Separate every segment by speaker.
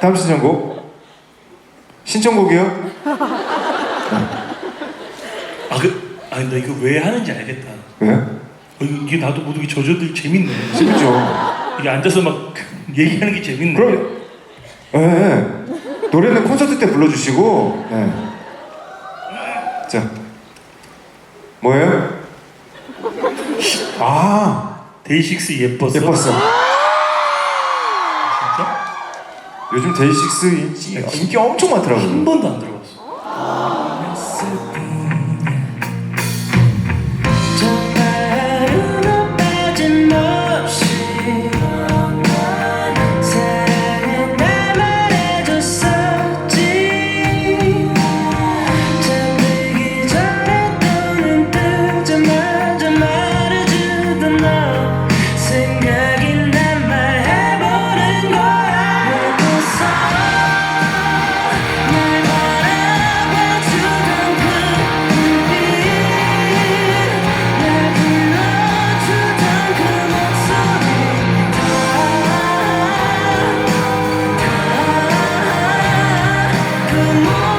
Speaker 1: 다음 신청곡. 신청곡이요?
Speaker 2: 아, 그, 아, 나 이거 왜 하는지 알겠다.
Speaker 1: 왜요?
Speaker 2: 어, 이거- 이게 나도 모르게 저저들 재밌네.
Speaker 1: 재밌죠.
Speaker 2: 이게 앉아서 막 얘기하는 게 재밌네.
Speaker 1: 그럼, 예, 예. 노래는 콘서트 때 불러주시고, 예. 자, 뭐예요? 아,
Speaker 2: 데이식스 예뻤어.
Speaker 1: 예뻤어.
Speaker 2: 진짜?
Speaker 1: 요즘 데이식스 인기, 인기 엄청 많더라고요.
Speaker 2: 한 번도 안 들어봤어.
Speaker 3: 다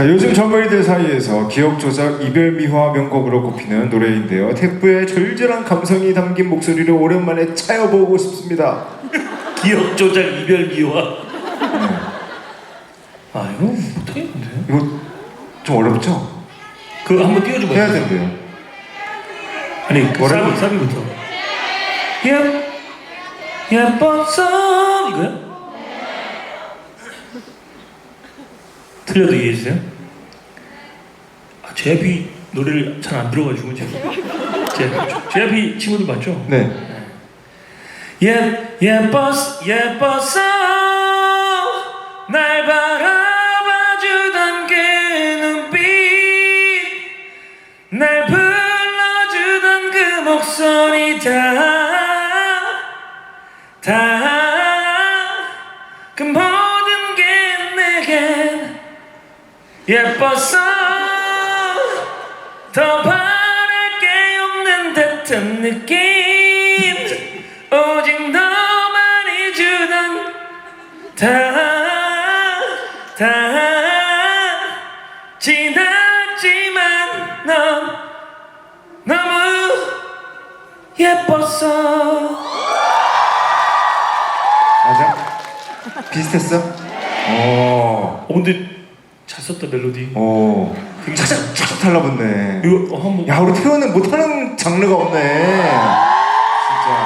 Speaker 1: 자, 요즘 젊은이들 사이에서 기억 조작 이별 미화 명곡으로 꼽히는 노래인데요. 태프의 절절한 감성이 담긴 목소리를 오랜만에 차여보고 싶습니다.
Speaker 2: 기억 조작 이별 미화. 아, 이거 못하겠는데?
Speaker 1: 이거 좀 어렵죠?
Speaker 2: 그거 한번 띄워줘봐.
Speaker 1: 해야 된대요.
Speaker 2: 아니, 그
Speaker 1: 뭐라고?
Speaker 2: 사비, 사비부터. 예, 예뻤어. 이거야? 틀려도 이해해 주세요. 아, JYP 노래를 잘 안 들어가지고 제가. JYP, JYP 친구들 맞죠?
Speaker 1: 네.
Speaker 2: 예, 예뻤어, 예뻤어. 날 바라봐주던 그 눈빛. 날 불러주던 그 목소리 다, 다, 예뻤어. 더 바랄 게 없는 듯한 느낌. 오직 너만이 주던 다, 다, 지났지만 넌 너무 예뻤어.
Speaker 1: 맞아? 비슷했어? 어,
Speaker 2: 어, 근데 잘 썼다 멜로디.
Speaker 1: 어. 착착, 착착 달라붙네.
Speaker 2: 이거 어, 한번
Speaker 1: 야, 우리 태연은 못하는 장르가 없네.